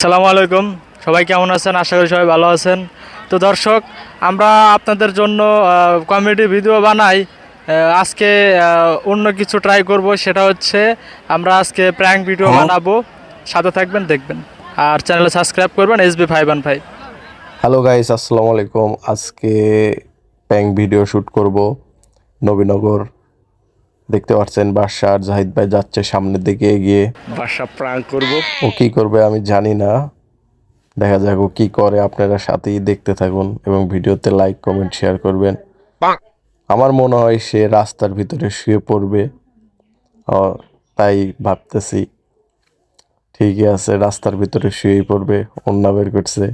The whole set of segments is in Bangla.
আসসালামু আলাইকুম। সবাই কেমন আছেন? আশা করি সবাই ভালো আছেন। তো দর্শক আমরা আপনাদের জন্য কমেডি ভিডিও বানাই। আজকে অন্য কিছু ট্রাই করব। সেটা হচ্ছে আমরা আজকে প্র্যাঙ্ক ভিডিও বানাবো। সাথে থাকবেন দেখবেন। আর চ্যানেলে সাবস্ক্রাইব করবেন S B five one five hello guys আসসালামু আলাইকুম। আজকে প্যাং ভিডিও শ্যুট করব নবীনগর দেখতে পাচ্ছেন বাদশা আর জাহিদ ভাই যাচ্ছে সামনের দিকে এগিয়ে। বাসা প্রাণ করব। ও কি করবে আমি জানি না। দেখা যাক ও কি করে আপনারা সাথেই দেখতে থাকুন এবং ভিডিওতে লাইক কমেন্ট শেয়ার করবেন। আমার মনে হয় সে রাস্তার ভিতরে শুয়ে পড়বে। তাই ভাবতেছি। ঠিকই আছে রাস্তার ভিতরে শুয়েই পড়বে অন্য বের করছে।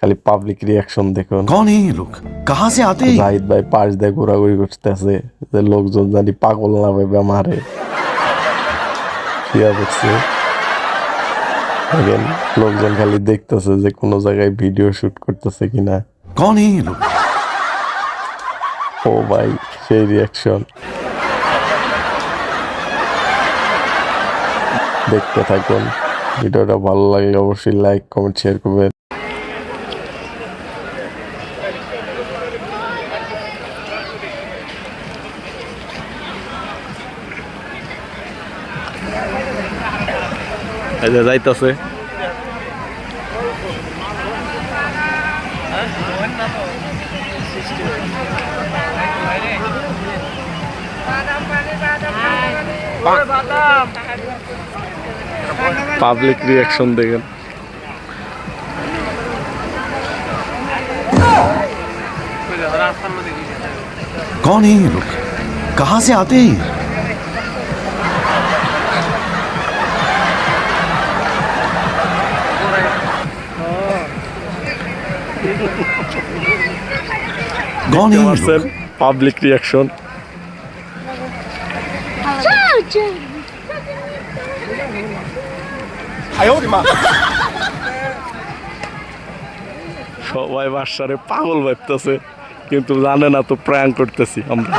খালি পাবলিক রিয়াকশন দেখুন। কোন এই লোক কাহা সে আতে? জাহিদ ভাই পাশ দিয়ে ঘোরাঘুরি করতেছে যে লোকজন জানি পাগল না ভেবে বেমারে। ইয়া দেখছে দেখেন লোকজন খালি দেখতেছে যে কোন জায়গায় ভিডিও শুট করতেছে কিনা। কোন এই লোক। ও ভাই সেই রিয়াকশন দেখতে থাকুন। ভিডিওটা ভালো লাগে অবশ্যই লাইক কমেন্ট শেয়ার করবেন। এই যে যাইতেছে পাবলিক রিয়াকশন দেখেন कौन है ये लोग कहाँ से आते हैं সবাই বাসারে পাগল ভাবতেছে কিন্তু জানে না তো প্র্যাঙ্ক করতেছি আমরা।